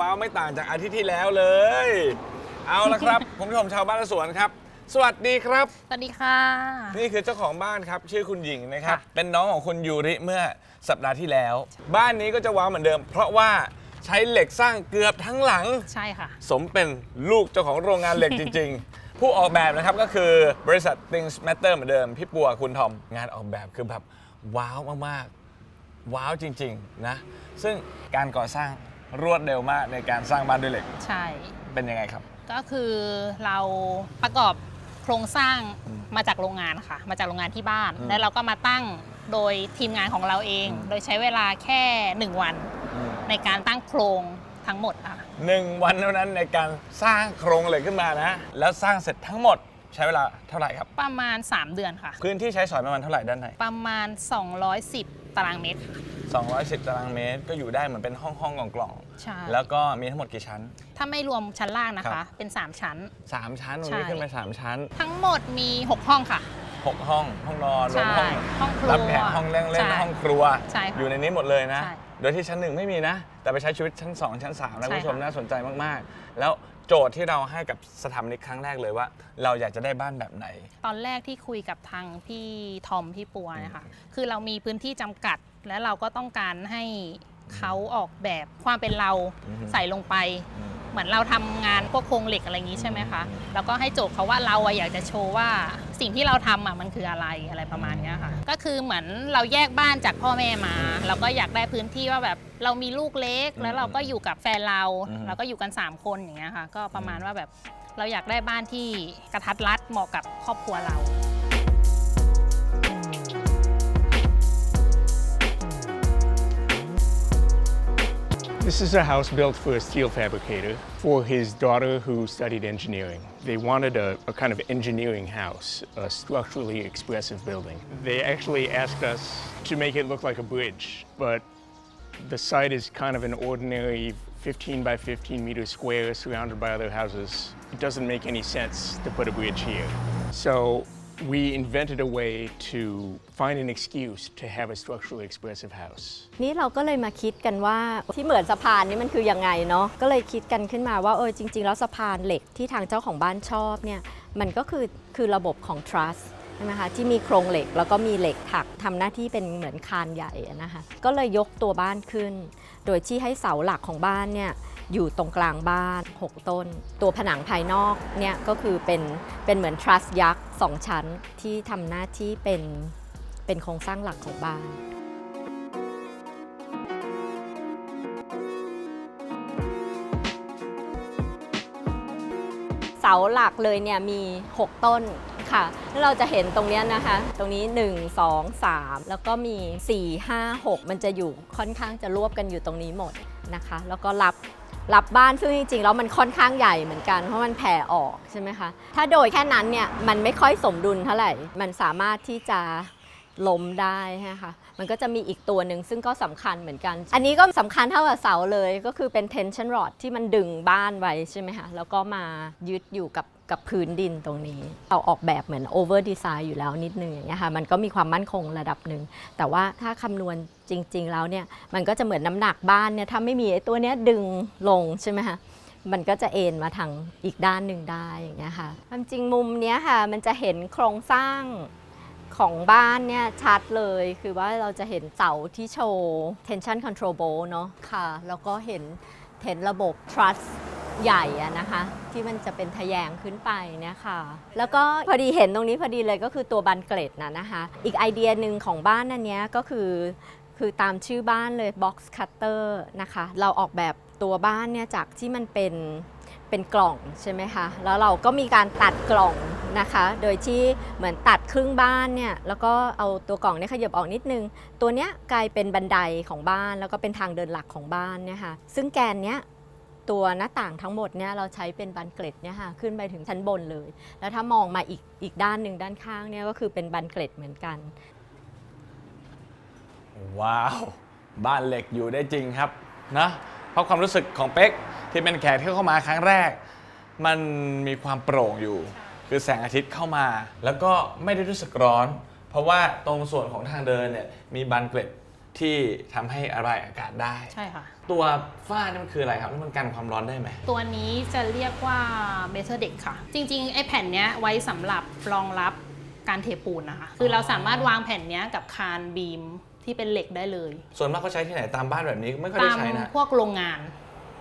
บ้านว้าวไม่ต่างจากอาทิตย์ที่แล้วเลย เอาละครับ คุณผู้ชมชาวบ้านและสวนครับ สวัสดีครับ สวัสดีค่ะ นี่คือเจ้าของบ้านครับ ชื่อคุณหญิงนะครับค่ะเป็นน้องของคุณยูริเมื่อสัปดาห์ที่แล้ว บ้านนี้ก็จะว้าวเหมือนเดิม เพราะว่าใช้เหล็กสร้างเกือบทั้งหลัง ใช่ค่ะ สมเป็นลูกเจ้าของโรงงานเหล็กจริง ๆ ผู้ออกแบบนะครับก็คือบริษัท Things Matter เหมือนเดิม พี่ปัวคุณทอมงานออกแบบคือแบบว้าวมากๆ ว้าวจริง ๆ นะ ซึ่งการก่อสร้าง รวดเร็วมากในการสร้างบ้านด้วยเหล็ก ใช่ เป็นยังไงครับ ก็คือเราประกอบโครงสร้างมาจากโรงงานค่ะ มาจากโรงงานที่บ้าน อืมแล้วเราก็มาตั้งโดยทีมงานของเราเอง อืม โดยใช้เวลาแค่ 1 วันในการตั้งโครงทั้งหมดค่ะ หนึ่งวันเท่านั้นในการสร้างโครงเหล็กขึ้นมานะ แล้วสร้างเสร็จทั้งหมดใช้เวลาเท่าไหร่ครับ ประมาณ 3 เดือนค่ะ พื้นที่ใช้สอยประมาณเท่าไหร่ด้านใน ประมาณ 210 ตารางเมตรค่ะ210 ตารางเมตรก็อยู่ได้เหมือนเป็นห้องห้องๆกล่อง ใช่ๆแล้วก็มีทั้งหมดกี่ชั้น ถ้าไม่รวมชั้นล่างนะครัคะ บ เป็น 3 ชั้น 3 ชั้นตรงใช่นี้ขึ้นไปสามชั้น ทั้งหมดมี 6 ห้องค่ะ 6 ห้อง ห้องนอนรวมใช่ห้องห้องครัวรับแขกห้องเล่นเล่นใช่ ห้องครัว ใช่ค่ะอยู่ในนี้หมดเลยนะ ใช่โดยที่ชั้นหนึ่งไม่มีนะ แต่ไปใช้ชีวิตชั้น 2 ชั้น 3 นะใช่คุณผู้ชมค่ะ น่าสนใจมาก ๆ แล้วโจทย์ที่เราให้กับสถาปนิกครั้งแรกเลยว่า เราอยากจะได้บ้านแบบไหน ตอนแรกที่คุยกับทางพี่ทอมพี่ปัวนะคะคือเรามีพื้นที่จำกัด และเราก็ต้องการให้ เขาออกแบบความเป็นเราอือฮึ ใส่ลงไป เหมือนเราทำงานพวกโครงเหล็กอะไรอย่างนี้ใช่ไหมคะ แล้วก็ให้โจทย์เขาว่าเราอะอยากจะโชว์ว่าสิ่งที่เราทำอะมันคืออะไรอะไรประมาณเนี้ยค่ะ ก็คือเหมือนเราแยกบ้านจากพ่อแม่มา เราก็อยากได้พื้นที่ว่าแบบเรามีลูกเล็กแล้วเราก็อยู่กับแฟนเรา อือฮึเราก็อยู่กันสามคนอย่างเงี้ยค่ะ ก็ประมาณว่าแบบเราอยากได้บ้านที่กระทัดรัดเหมาะกับครอบครัวเรา This is a house built for a steel fabricator for his daughter who studied engineering. They wanted a, a kind of engineering house, a structurally expressive building. They actually asked us to make it look like a bridge, but the site is kind of an ordinary 15 by 15 meter square surrounded by other houses. It doesn't make any sense to put a bridge here. So we invented a way to find an excuse to have a structurally expressive house. นี่เราก็เลยมาคิดกันว่าที่เหมือนสะพานนี่มันคือยังไงเนาะก็เลยคิดกันขึ้นมาว่าเออจริง ๆ แล้วสะพานเหล็กที่ทางเจ้าของบ้านชอบเนี่ยมันก็คือคือระบบของ truss ใช่ไหมคะที่มีโครงเหล็กแล้วก็มีเหล็กถักทำหน้าที่เป็นเหมือนคานใหญ่นะคะก็เลยยกตัวบ้านขึ้น โดยที่ให้เสาหลักของบ้านเนี่ย อยู่ตรงกลางบ้าน 6 ต้น ตัวผนังภายนอกเนี่ยก็คือเป็นเป็นเหมือน truss ยักษ์สองชั้นที่ทำหน้าที่เป็นเป็นโครงสร้างหลักของบ้านเสาหลักเลยเนี่ยมี 6 ต้นค่ะแล้วเราจะเห็นตรงนี้นะคะ ตรงนี้ 1 2 3 แล้วก็มี 4 5 6 มันจะอยู่ค่อนข้างจะรวบกันอยู่ตรงนี้หมดนะคะ แล้วก็รับ รับบ้านซึ่งจริงๆแล้วมันค่อนข้างใหญ่เหมือนกันเพราะมันแผ่ออกใช่ไหมคะ ถ้าโดยแค่นั้นเนี่ยมันไม่ค่อยสมดุลเท่าไหร่ มันสามารถที่จะล้มได้นะคะมันก็จะมีอีกตัวหนึ่งซึ่งก็สำคัญเหมือนกัน อันนี้ก็สำคัญเท่ากับเสาเลยก็คือเป็น tension rod ที่มันดึงบ้านไว้ใช่ไหมคะแล้วก็มายึดอยู่กับ กับพื้นดินตรงนี้ เราออกแบบเหมือน over design อยู่แล้วนิดนึงอย่างเงี้ยค่ะมันก็มีความมั่นคงระดับหนึ่ง แต่ว่าถ้าคำนวณจริง ๆ แล้วเนี่ยมันก็จะเหมือนน้ำหนักบ้านเนี่ยถ้าไม่มีไอ้ตัวเนี้ยดึงลงใช่ไหมคะมันก็จะเอ็นมาทางอีกด้านหนึ่งได้อย่างเงี้ยค่ะความจริงมุมเนี้ยค่ะมันจะเห็นโครงสร้างของบ้านเนี่ยชัดเลยคือว่าเราจะเห็นเสาที่โชว์ tension control bolt เนาะค่ะ แล้วก็เห็น เห็นระบบ trust ใหญ่อะนะคะ ที่มันจะเป็นทะแยงขึ้นไปเนี่ยค่ะ แล้วก็พอดีเห็นตรงนี้พอดีเลยก็คือตัวบันเกล็ดนะนะคะ อีกไอเดียหนึ่งของบ้านอันเนี้ยก็คือ คือตามชื่อบ้านเลย box cutter นะคะ เราออกแบบตัวบ้านเนี่ยจากที่มันเป็น เป็นกล่องใช่ไหมคะ แล้วเราก็มีการตัดกล่องนะคะ โดยที่เหมือนตัดครึ่งบ้านเนี่ย แล้วก็เอาตัวกล่องเนี่ยขยับออกนิดนึง ตัวเนี้ยกลายเป็นบันไดของบ้าน แล้วก็เป็นทางเดินหลักของบ้านเนี่ยค่ะ ซึ่งแกนเนี้ยตัวหน้าต่างทั้งหมดเนี่ยเราใช้เป็นบันเกล็ดเนี่ยค่ะขึ้นไปถึงชั้นบนเลย แล้วถ้ามองมาอีกอีกด้านหนึ่งด้านข้างเนี่ยก็คือเป็นบันเกล็ดเหมือนกัน ว้าว บ้านเหล็กอยู่ได้จริงครับนะเพราะความรู้สึกของเป๊ก ที่เป็นแขกที่เข้ามาครั้งแรก มันมีความโปร่งอยู่ คือแสงอาทิตย์เข้ามา แล้วก็ไม่ได้รู้สึกร้อน เพราะว่าตรงส่วนของทางเดินเนี่ยมีบานเกล็ดที่ทำให้ระบายอากาศได้ ใช่ค่ะ ตัวฝ้านี่มันคืออะไรครับแล้วมันกันความร้อนได้ไหม ตัวนี้จะเรียกว่าเบเ t อร์เด็กค่ะ จริงๆ ไอ้แผ่นเนี้ยไว้สำหรับรองรับการเทปูนนะคะ คือเราสามารถวางแผ่นเนี้ยกับคานบีมที่เป็นเหล็กได้เลย ส่วนมากเขาใช้ที่ไหนตามบ้านแบบนี้ไม่ค่อยตาได้มใช้นะ พวกโรงงาน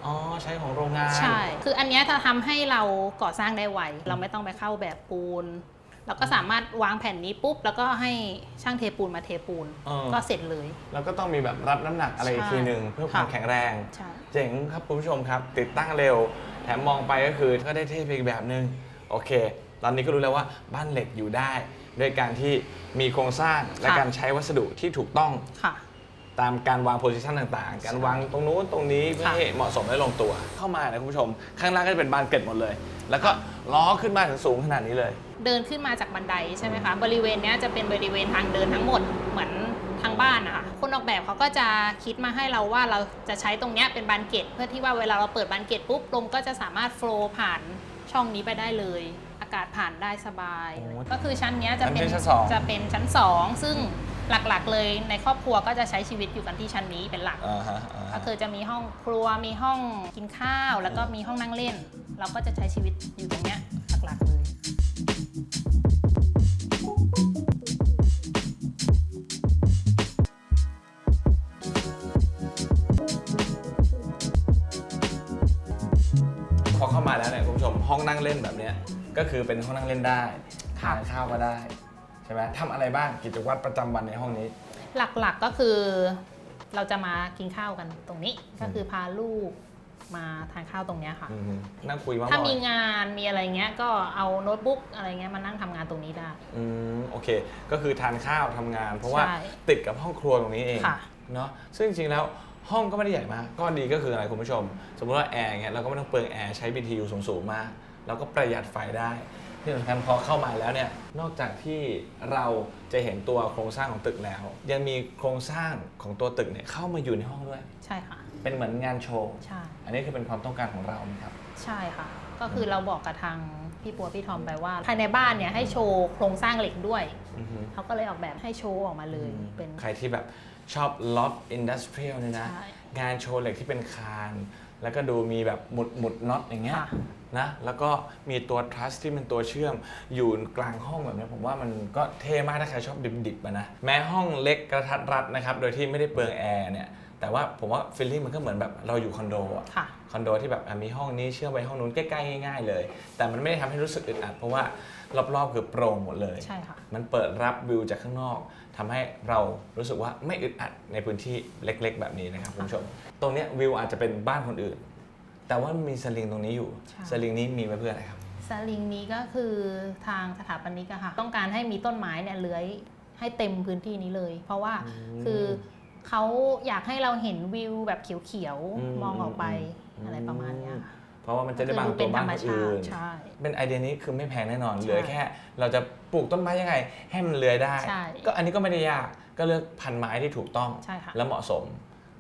อ๋อใช้ของโรงงานใช่ คืออันเนี้ยจะทำให้เราก่อสร้างได้ไว เราไม่ต้องไปเข้าแบบปูน เราก็สามารถวางแผ่นนี้ปุ๊บ แล้วก็ให้ช่างเทปูนมาเทปูน เออก็เสร็จเลย แล้วก็ต้องมีแบบรับน้ำหนักอะไรอีกใช่ทีหนึ่งเพื่อความค่ะ แข็งแรง ใช่ เจ๋งครับคุณผู้ชมครับ ติดตั้งเร็ว แถมมองไปก็คือก็ได้เท่ไปอีกแบบหนึ่งโอเค ตอนนี้ก็รู้แล้วว่าบ้านเหล็กอยู่ได้ ด้วยการที่มีโครงสร้างและค่ะ การใช้วัสดุที่ถูกต้อง ค่ะ ตามการวางโพซิชันต่างๆ การวางตรงนู้นตรงนี้เพื่อค่ะให้เหมาะสมและลงตัว เข้ามานะคุณผู้ชม ข้างล่างก็จะเป็นบานเกล็ดหมดเลย แล้วก็ล้อขึ้นมาถึงสูงขนาดนี้เลย เดินขึ้นมาจากบันไดใช่ไหมคะ บริเวณเนี้ยจะเป็นบริเวณทางเดินทั้งหมดเหมือนทางบ้านนะคะคนออกแบบเขาก็จะคิดมาให้เราว่าเราจะใช้ตรงเนี้ยเป็นบานเกตเพื่อที่ว่าเวลาเราเปิดบานเกตปุ๊บลมก็จะสามารถโฟลว์ผ่านช่องนี้ไปได้เลย อากาศผ่านได้สบายโอ้ก็คือชั้นเนี้ยจะเป็นอันเป็นชั้นสอง จะเป็นชั้นสองซึ่ง หลักๆ เลยในครอบครัวก็จะใช้ชีวิตอยู่กันที่ชั้นนี้เป็นหลัก อ่าฮะอ่าก็ฮะคือจะมีห้องครัวมีห้องกินข้าว แล้วก็มีห้องนั่งเล่น เราก็จะใช้ชีวิตอยู่ตรงเนี้ยหลักๆเลย พอเข้ามาแล้วเนี่ยคุณผู้ชมห้องนั่งเล่นแบบเนี้ยก็คือเป็นห้องนั่งเล่นได้ค่ะทานข้าวก็ได้ ใช่ไหมทำอะไรบ้างกิจวัตรประจำวันในห้องนี้ หลักๆก็คือ เราจะมากินข้าวกันตรงนี้ ก็คือพาลูกมาทานข้าวตรงเนี้ยค่ะ อืมนั่งคุยว่าถ้าบ่อมียงานมีอะไรเงี้ยก็เอาโน้ตบุ๊กอะไรเงี้ยมานั่งทำงานตรงนี้ได้ อืมโอเค ก็คือทานข้าวทำงาน เพราะว่าใช่ติดกับห้องครัวตรงนี้เองค่ะ เนาะซึ่งจริงๆแล้วห้องก็ไม่ได้ใหญ่มากก็ดีก็คืออะไรคุณผู้ชม สมมติว่าแอร์เงี้ยเราก็ไม่ต้องเปลืองแอร์ใช้ BTU สูงๆมากเราก็ประหยัดไฟได้ ที่สำคัญพอเข้ามาแล้วเนี่ยนอกจากที่เราจะเห็นตัวโครงสร้างของตึกแล้ว ยังมีโครงสร้างของตัวตึกเนี่ยเข้ามาอยู่ในห้องด้วย ใช่ค่ะ เป็นเหมือนงานโชว์ ใช่ อันนี้คือเป็นความต้องการของเราไหมครับ ใช่ค่ะ ก็คือเราบอกกับทางพี่ปัวพี่ทอมไปว่า ภายในบ้านเนี่ยให้โชว์โครงสร้างเหล็กด้วย อือฮึ เขาก็เลยออกแบบให้โชว์ออกมาเลยเป็น ใครที่แบบชอบ loft industrial เนี่ยนะ ใช่งานโชว์เหล็กที่เป็นคาน แล้วก็ดูมีแบบหมุดหมุดน็อตอย่างเงี้ยค่ะ นะแล้วก็มีตัวทรัสที่เป็นตัวเชื่อมอยู่กลางห้องแบบเนี้ยผมว่ามันก็เท่มากถ้าใครชอบดิบๆอะนะแม้ห้องเล็กกระทัดรัดนะครับโดยที่ไม่ได้เปลืองแอร์เนี่ยแต่ว่าผมว่าฟีลลิ่งมันก็เหมือนแบบเราอยู่คอนโดอะค่ะ คอนโดที่แบบอะมีห้องนี้เชื่อมไปห้องนู้นใกล้ๆง่ายๆเลย แต่มันไม่ได้ทำให้รู้สึกอึดอัดเพราะว่ารอบๆคือโปร่งหมดเลย ใช่ค่ะ มันเปิดรับวิวจากข้างนอกทำให้เรารู้สึกว่าไม่อึดอัดในพื้นที่เล็กๆ แบบนี้นะครับคุณผู้ชม ตรงเนี้ยวิวอาจจะเป็นบ้านคนอื่น แต่ว่ามีสลิงตรงนี้อยู่ ใช่ สลิงนี้มีไว้เพื่ออะไรครับ สลิงนี้ก็คือทางสถาปนิกอะค่ะ ต้องการให้มีต้นไม้เนี่ยเลื้อยให้เต็มพื้นที่นี้เลย เพราะว่าอืมคือเขาอยากให้เราเห็นวิวแบบเขียวอืมๆ มองออกไปอืม อะไรประมาณเนี้ยค่ะเพราะว่ามันจะได้คือบังดูตัเป็วนธบ้ารนรมคนชาอื่ติน ใช่ เป็นไอเดียนี้คือไม่แพงแน่นอน ใช่เหลือแค่ เราจะปลูกต้นไม้ยังไง ให้มันเลื้อยได้ ใช่ ก็อันนี้ก็ไม่ได้ยาก ก็เลือกพันธุ์ไม้ที่ถูกต้อง ใช่ค่ะ และเหมาะสม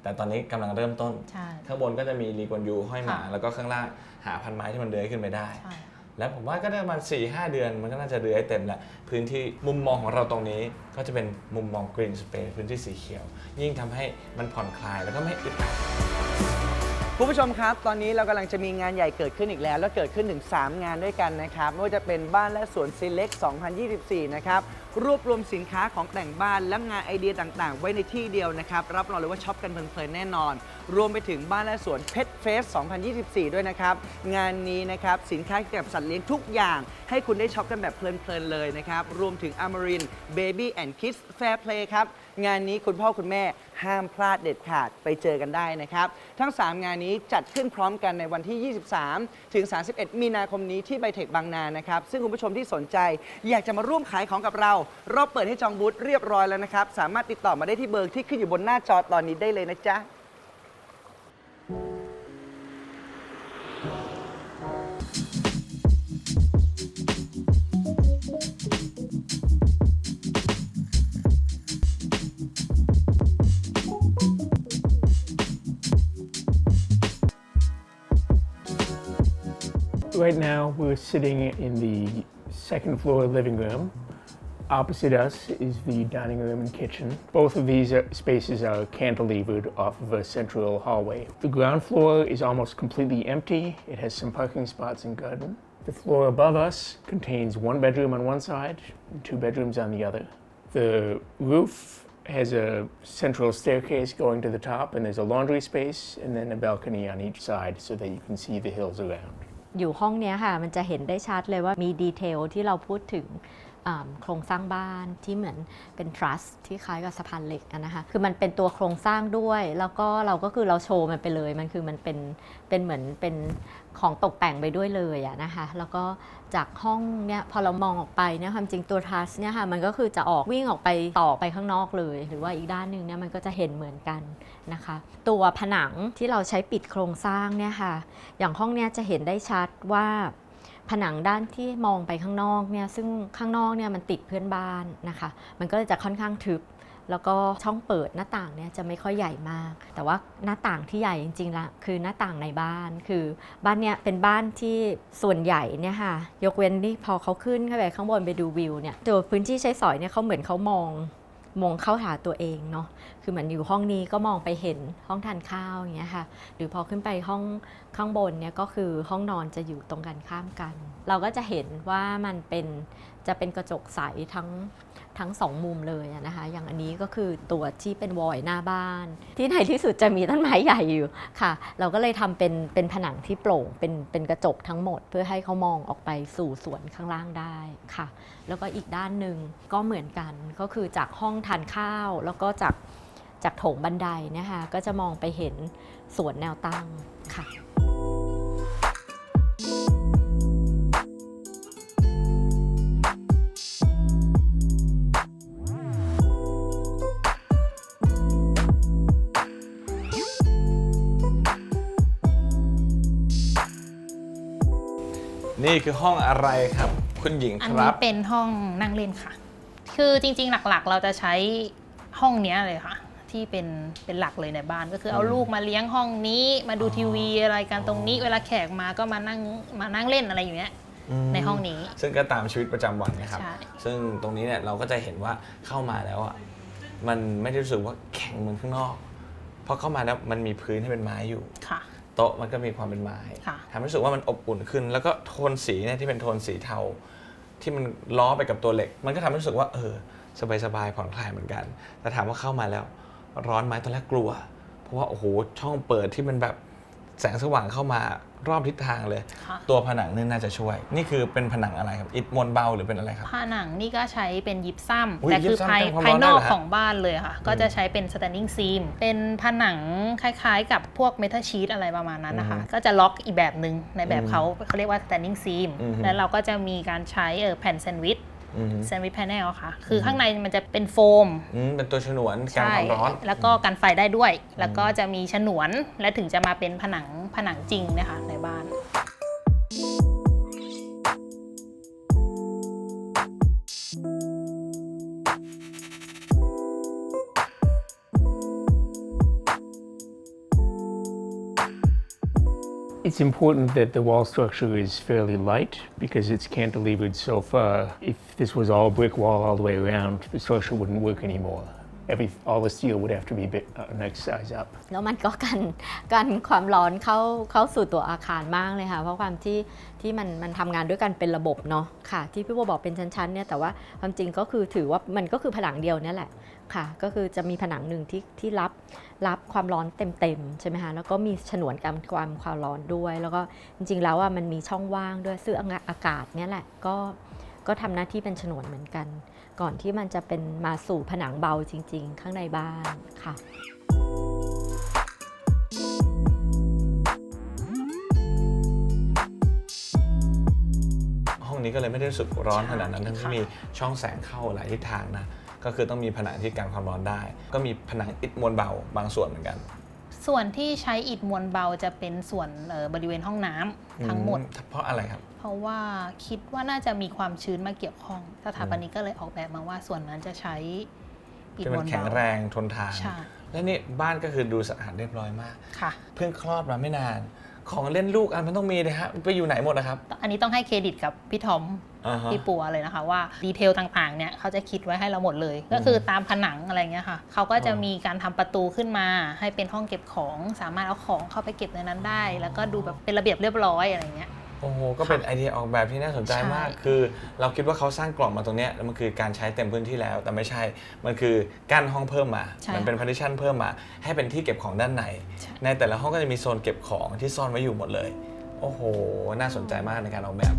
แต่ตอนนี้กำลังเริ่มต้น ใช่ ข้างบนก็จะมีรีกวนยูห้อยมา ค่ะแล้วก็ข้างล่างหาพันไม้ที่มันเลื้อยขึ้นไปได้ ใช่ แล้วผมว่าก็ได้ประมาณ4ีหเดือนมันก็น่าจะเลื้อยเต็มแล้วพื้นที่มุมมองของเราตรงนี้ก็จะเป็นมุมมองกรีนสเปซพื้นที่สีเขียว ยิ่งทำให้มันผ่อนคลายแล้วก็ไม่อึดอัด คุณผู้ชมครับ ตอนนี้เรากำลังจะมีงานใหญ่เกิดขึ้นอีกแล้ว แล้วเกิดขึ้นถึง 3 งานด้วยกันนะครับ ไม่ว่าจะเป็นบ้านและสวน Select 2024 นะครับ รวบรวมสินค้าของแต่งบ้านและงานไอเดียต่างๆ ไว้ในที่เดียวนะครับ รับรองเลยว่าช็อปกันเพลินๆแน่นอน รวมไปถึงบ้านและสวน Pet Fest 2024 ด้วยนะครับ งานนี้นะครับสินค้าเกี่ยวกับสัตว์เลี้ยงทุกอย่าง ให้คุณได้ช็อปกันแบบเพลินๆเลยนะครับ รวมถึง Amarin Baby and Kids Fair Play ครับ งานนี้คุณพ่อคุณแม่ห้ามพลาดเด็ดขาดไปเจอกันได้นะครับ ทั้ง 3 งานนี้จัดขึ้นพร้อมกันในวันที่ 23 ถึง 31 มีนาคมนี้ที่ไบเทคบางนานะครับ ซึ่งคุณผู้ชมที่สนใจ อยากจะมาร่วมขายของกับเรา เราเปิดให้จองบูธเรียบร้อยแล้วนะครับ สามารถติดต่อมาได้ที่เบอร์ที่ขึ้นอยู่บนหน้าจอตอนนี้ได้เลยนะจ๊ะ Right now, we're sitting in the second floor living room. Opposite us is the dining room and kitchen. Both of these spaces are cantilevered off of a central hallway. The ground floor is almost completely empty. It has some parking spots and garden. The floor above us contains one bedroom on one side and two bedrooms on the other. The roof has a central staircase going to the top, and there's a laundry space and then a balcony on each side so that you can see the hills around. อยู่ห้องนี้ค่ะ มันจะเห็นได้ชัดเลยว่ามีดีเทลที่เราพูดถึง โครงสร้างบ้านที่เหมือนเป็นทรัสที่คล้ายกับสะพานเหล็กนะคะ คือมันเป็นตัวโครงสร้างด้วย แล้วก็เราก็คือเราโชว์มันไปเลย มันคือมันเป็นเป็นเหมือนเป็นของตกแต่งไปด้วยเลยอะนะคะ แล้วก็จากห้องเนี่ยพอเรามองออกไปเนี่ยความจริงตัวทรัสเนี่ยค่ะมันก็คือจะออกวิ่งออกไปต่อไปข้างนอกเลย หรือว่าอีกด้านหนึ่งเนี่ยมันก็จะเห็นเหมือนกันนะคะ ตัวผนังที่เราใช้ปิดโครงสร้างเนี่ยค่ะ อย่างห้องเนี้ยจะเห็นได้ชัดว่า ผนังด้านที่มองไปข้างนอกเนี่ยซึ่งข้างนอกเนี่ยมันติดเพื่อนบ้านนะคะ มันก็จะค่อนข้างทึบ แล้วก็ช่องเปิดหน้าต่างเนี่ยจะไม่ค่อยใหญ่มาก แต่ว่าหน้าต่างที่ใหญ่จริงๆละคือหน้าต่างในบ้านคือบ้านเนี่ยเป็นบ้านที่ส่วนใหญ่เนี่ยค่ะยกเว้นที่พอเขาขึ้นเข้าไปข้างบนไปดูวิวเนี่ยตัวพื้นที่ใช้สอยเนี่ยเขาเหมือนเขามองมองเข้าหาตัวเองเนาะคือเหมือนอยู่ห้องนี้ก็มองไปเห็นห้องทานข้าวอย่างเงี้ยค่ะหรือพอขึ้นไปห้องข้างบนเนี่ยก็คือห้องนอนจะอยู่ตรงกันข้ามกัน เราก็จะเห็นว่ามันเป็นจะเป็นกระจกใสทั้งทั้งสองมุมเลยนะคะอย่างอันนี้ก็คือตัวที่เป็นวอยหน้าบ้าน ที่ในที่สุดจะมีต้นไม้ใหญ่อยู่ค่ะ เราก็เลยทำเป็นเป็นผนังที่โปร่งเป็นเป็นกระจกทั้งหมด เพื่อให้เขามองออกไปสู่สวนข้างล่างได้ค่ะ แล้วก็อีกด้านหนึ่งก็เหมือนกันก็คือจากห้องทานข้าว แล้วก็จาก จากโถงบันไดเนะคะก็จะมองไปเห็นสวนแนวตั้งค่ะนี่คือห้องอะไรครับ คุณหญิงอันคนี้รับเป็นห้องนั่งเล่นค่ะ คือจริงๆหลักๆ เราจะใช้ห้องเนี้ยเลยค่ะ ที่เป็นเป็นหลักเลยในบ้านก็คือเอาลูกมาเลี้ยงห้องนี้ มาดูทีวีอะไรกันตรงนี้ เวลาแขกมาก็มานั่งมานั่งเล่นอะไรอย่างเงี้ยในห้องนี้ ซึ่งก็ตามชีวิตประจำวันนะครับใช่ซึ่งตรงนี้เนี่ยเราก็จะเห็นว่าเข้ามาแล้วอะมันไม่ได้รู้สึกว่าแข็งเหมือนข้างนอกเพราะเข้ามาแล้วมันมีพื้นที่เป็นไม้อยู่ค่ะโต๊ะมันก็มีความเป็นไม้ค่ะทำให้รู้สึกว่ามันอบอุ่นขึ้น แล้วก็โทนสีเนี่ยที่เป็นโทนสีเทา ที่มันล้อไปกับตัวเหล็ก มันก็ทำให้รู้สึกว่าเออสบายๆผ่อนคลายเหมือนกัน แต่ถามว่าเข้ามาแล้ว ร้อนไหมตอนแรกกลัว เพราะว่าโอ้โหช่องเปิดที่มันแบบแสงสว่างเข้ามารอบทิศทางเลย ค่ะ ตัวผนังนี่น่าจะช่วย นี่คือเป็นผนังอะไรครับอิฐมวลเบาหรือเป็นอะไรครับ ผนังนี่ก็ใช้เป็นยิปซัมอุ๊ยแต่คือยิปซัมภายกันความภายร้อนนอกได้เหรอฮะของบ้านเลยค่ะ ก็จะใช้เป็น standing seam เป็นผนังคล้ายๆ กับพวก metal sheet อะไรประมาณนั้นนะคะ ก็จะล็อกอีกแบบหนึ่งในแบบเขาเขาเรียกว่า standing seam อือฮึ แล้วเราก็จะมีการใช้เออแผ่นแซนด์วิชอืม แซนด์วิชแพนเนลค่ะ คือข้างในมันจะเป็นโฟมอืมเป็นตัวฉนวนกันความร้อน แล้วก็กันไฟได้ด้วย แล้วก็จะมีฉนวนและถึงจะมาเป็นผนังผนังจริงนะคะในบ้าน It's important that the wall structure is fairly light because it's cantilevered so far. If this was all brick wall all the way around, the structure wouldn't work anymore. Every, all the steel would have to be bit, uh, next size up. แล้วมันก็กันกันความร้อนเข้าเข้าสู่ตัวอาคารมากเลยค่ะ เพราะความที่ที่มันมันทำงานด้วยกันเป็นระบบเนาะค่ะ ที่พี่บัวบอกเป็นชั้นๆเนี่ยแต่ว่าความจริงก็คือถือว่ามันก็คือผนังเดียวนี่แหละค่ะ ก็คือจะมีผนังหนึ่งที่ที่รับรับความร้อนเต็มๆใช่ไหมคะแล้วก็มีฉนวนกันความความร้อนด้วย แล้วก็จริงๆแล้วอะมันมีช่องว่างด้วยซึ่งอากาศเนี่ยแหละก็ ก็ทำหน้าที่เป็นฉนวนเหมือนกัน ก่อนที่มันจะเป็นมาสู่ผนังเบาจริง ๆ ข้างในบ้านค่ะห้องนี้ก็เลยไม่ได้รู้สึกร้อนใช่ขนาดนั้นทั้งที่ค่ะมีช่องแสงเข้าหลายทิศทางนะก็คือต้องมีผนังที่กันความร้อนได้ ก็มีผนังอิฐมวลเบาบางส่วนเหมือนกัน ส่วนที่ใช้อิฐมวลเบาจะเป็นส่วนเอ่อบริเวณห้องน้ำทั้งหมด อืเพราะอะไรครับ เพราะว่าคิดว่าน่าจะมีความชื้นมาเกี่ยวข้อง สถาปนิกก็เลยออกแบบมาว่าส่วนนั้นจะใช้อิฐที่มมัวนลแข็งเบาแรงทนทาน ใช่และนี่บ้านก็คือดูสะอาดเรียบร้อยมาก ค่ะ เพิ่งคลอดมาไม่นาน ของเล่นลูกอันมันต้องมีเลยฮะไปอยู่ไหนหมดนะครับ อันนี้ต้องให้เครดิตกับพี่ทอมอ่าฮะ พี่ปัวเลยนะคะว่าดีเทลต่างๆเนี่ยเขาจะคิดไว้ให้เราหมดเลย ก็คือตามผนังอะไรเงี้ยค่ะเขาก็จะมีการทำประตูขึ้นมา ให้เป็นห้องเก็บของ สามารถเอาของเข้าไปเก็บในนั้นได้ แล้วก็ดูแบบเป็นระเบียบเรียบร้อยอะไรเงี้ย โอ้โห ก็เป็นไอเดียออกแบบที่น่าสนใจใช่มาก คือ เราคิดว่าเขาสร้างกล่องมาตรงเนี้ยแล้วมันคือการใช้เต็มพื้นที่แล้ว แต่ไม่ใช่ มันคือกั้นห้องเพิ่มมาใช่มันเป็น partition เพิ่มมา ให้เป็นที่เก็บของด้านในใช่ในแต่ละห้องก็จะมีโซนเก็บของที่ซ่อนไว้อยู่หมดเลย โอ้โห น่าสนใจมากในการออกแบบ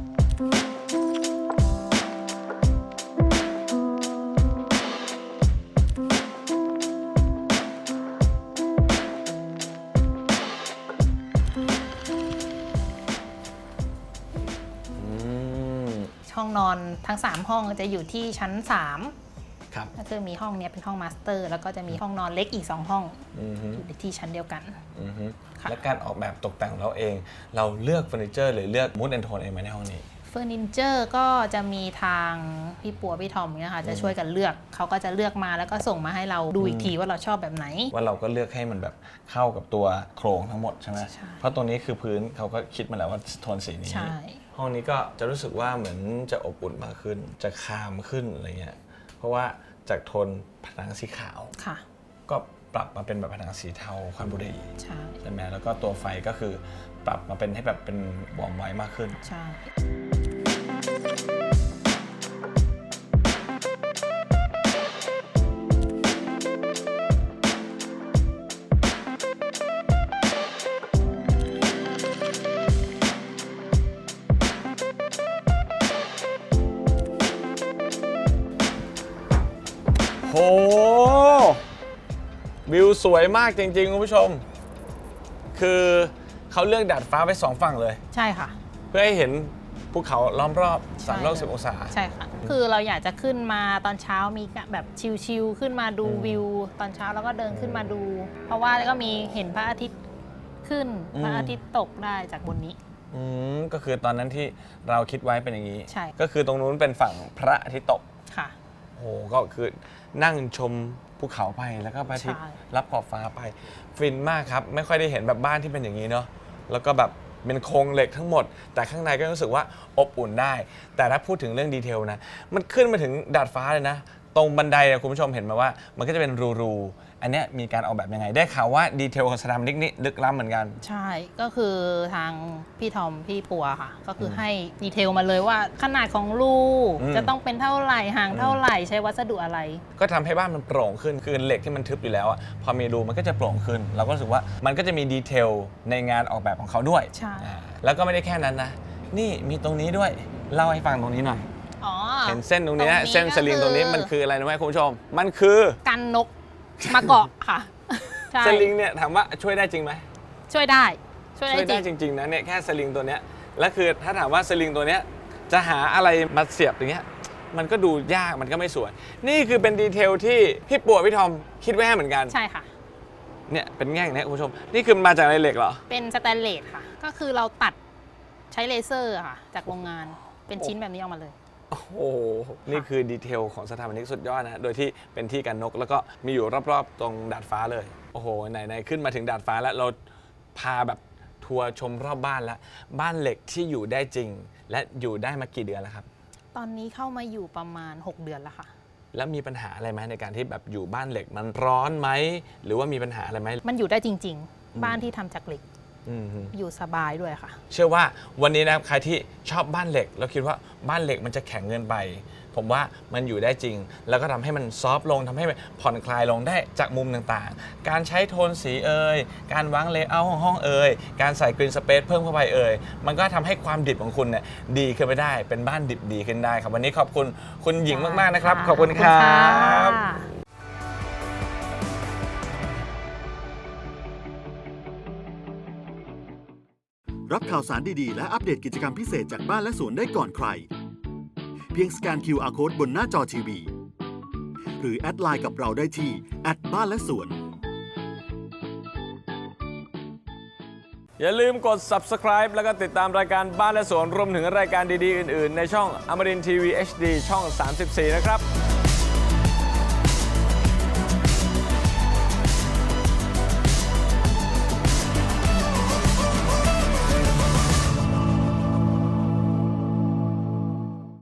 ทั้ง 3 ห้องจะอยู่ที่ชั้น 3 ครับ ก็คือมีห้องเนี้ยเป็นห้องมาสเตอร์ แล้วก็จะมีห้องนอนเล็กอีก 2 ห้องอือฮึอยู่ในที่ชั้นเดียวกัน อือฮึค่ะ และการออกแบบตกแต่งของเราเอง เราเลือกเฟอร์นิเจอร์หรือเลือกมูดแอนโทนเองไหมในห้องนี้ เฟอร์นิเจอร์ก็จะมีทางพี่ปัวพี่ทอมเนี่ยค่ะจะช่วยกันเลือกเขาก็จะเลือกมาแล้วก็ส่งมาให้เราดูอีกทีว่าเราชอบแบบไหน ว่าเราก็เลือกให้มันแบบเข้ากับตัวโครงทั้งหมดใช่ไหมใช่ เพราะตรงนี้คือพื้นเขาก็คิดมาแล้วว่าโทนสีนี้ ใช่ ห้องนี้ก็จะรู้สึกว่าเหมือนจะอบอุ่นมากขึ้น จะคามขึ้นอะไรเงี้ยเพราะว่าจากโทนผนังสีขาว ค่ะ ก็ปรับมาเป็นแบบผนังสีเทาควันบุหรี่ใช่ ใช่ไหมแล้วก็ตัวไฟก็คือปรับมาเป็นให้แบบเป็นวอร์มไว้มากขึ้น ใช่ โห วิวสวยมากจริงๆคุณผู้ชม คือเขาเลือกดาดฟ้าไปสองฝั่งเลย ใช่ค่ะ เพื่อให้เห็นภูเขาล้อมรอบใช่360องศา ใช่ค่ะ คือเราอยากจะขึ้นมาตอนเช้ามีแบบชิลๆขึ้นมาดูอืมวิว ตอนเช้าแล้วก็เดินขึ้นมาดู เพราะว่าก็มีเห็นพระอาทิตย์ขึ้นอืมพระอาทิตย์ตกได้จากบนนี้อืมก็คือตอนนั้นที่เราคิดไว้เป็นอย่างนี้ ใช่ ก็คือตรงนู้นเป็นฝั่งพระอาทิตย์ตกค่ะ โอ้โหก็คือนั่งชมภูเขาไปแล้วก็พระอาทิตย์ใช่ รับขอบฟ้าไป ฟินมากครับ ไม่ค่อยได้เห็นแบบบ้านที่เป็นอย่างนี้เนาะแล้วก็แบบเป็นโครงเหล็กทั้งหมด แต่ข้างในก็รู้สึกว่าอบอุ่นได้ แต่ถ้าพูดถึงเรื่องดีเทลนะ มันขึ้นมาถึงดาดฟ้าเลยนะ ตรงบันไดอะคุณผู้ชมเห็นไหมว่า มันก็จะเป็นรูๆอันเนี้ยมีการออกแบบยังไง ได้ข่าวว่าดีเทลของสถาปนิกนี่ลึกล้ำเหมือนกัน ใช่ก็คือทางพี่ทอมพี่ปัวค่ะ ก็คือให้ดีเทลมาเลยว่าขนาดของรูอืม จะต้องเป็นเท่าไหร่ห่างเท่าไหร่ใช้วัสดุอะไร ก็ทำให้บ้านมันโปร่งขึ้น คือเหล็กที่มันทึบอยู่แล้วอะพอมีรูมันก็จะโปร่งขึ้น เราก็รู้สึกว่ามันก็จะมีดีเทลในงานออกแบบของเขาด้วยใช่ อ่าแล้วก็ไม่ได้แค่นั้นนะ นี่มีตรงนี้ด้วย เล่าให้ฟังตรงนี้หน่อย อ๋อ เห็นเส้นตรงนี้นะตรงนี้เส้นสลิงก็คือ ตรงนี้มันคืออะไรรู้ไหมคุณผู้ชม มันคือกันนกมาเกาะค่ะ ใช่ สลิงเนี่ยถามว่าช่วยได้จริงไหมช่วยได้ ช่วยได้ช่วยจริได้งจริงๆนะเนี่ยแค่สลิงตัวเนี้ยแล้วคือถ้าถามว่าสลิงตัวเนี้ยจะหาอะไรมาเสียบอย่างเงี้ยมันก็ดูยากมันก็ไม่สวย นี่คือเป็นดีเทลที่พี่ปัวพี่ทอมคิดไว้ให้เหมือนกันใช่ค่ะ เนี่ยเป็นแง่งเนี่ยคุณผู้ชมนี่คือมาจากอะไรเหล็กเหรอ เป็นสแตนเลสค่ะ ก็คือเราตัดใช้เลเซอร์ค่ะ จากโรงงานเป็นชิ้นแบบนี้ออกมาเลย โอ้โห นี่คือดีเทลของสถาปนิกสุดยอดนะ โดยที่เป็นที่กันนก แล้วก็มีอยู่รอบๆ ตรงดาดฟ้าเลย โอ้โห ไหนๆ ขึ้นมาถึงดาดฟ้าแล้วเราพาแบบทัวร์ชมรอบบ้านแล้ว บ้านเหล็กที่อยู่ได้จริง และอยู่ได้มากี่เดือนแล้วครับ ตอนนี้เข้ามาอยู่ประมาณ 6 เดือนแล้วค่ะ แล้วมีปัญหาอะไรไหมในการที่แบบอยู่บ้านเหล็กมันร้อนไหม หรือว่ามีปัญหาอะไรไหม มันอยู่ได้จริง ๆ บ้านที่ทำจากเหล็ก อืมฮึอยู่สบายด้วยค่ะ เชื่อว่าวันนี้นะครับใครที่ชอบบ้านเหล็ก แล้วคิดว่าบ้านเหล็กมันจะแข็งเกินไป ผมว่ามันอยู่ได้จริง แล้วก็ทำให้มันซอฟต์ลงทำให้มันผ่อนคลายลงได้จากมุมต่างๆ การใช้โทนสีเอ่ยการวางเลเยอร์ของห้องเอ่ยการใส่กรีนสเปซเพิ่มเข้าไปเอ่ยมันก็ทำให้ความดิบของคุณเนี่ยดีขึ้นไปได้เป็นบ้านดิบดีขึ้นได้ครับ วันนี้ขอบคุณคุณหญิงมากๆนะครับ ขอบคุณครับ รับข่าวสารดีๆ และอัปเดตกิจกรรมพิเศษจากบ้านและสวนได้ก่อนใคร เพียงสแกน QR Code บนหน้าจอทีวี หรือแอดไลน์กับเราได้ที่แอดบ้านและสวน อย่าลืมกด subscribe แล้วก็ติดตามรายการบ้านและสวนรวมถึงรายการดีๆ อื่น ๆ ในช่องอมรินทีวี HD ช่อง 34 นะครับ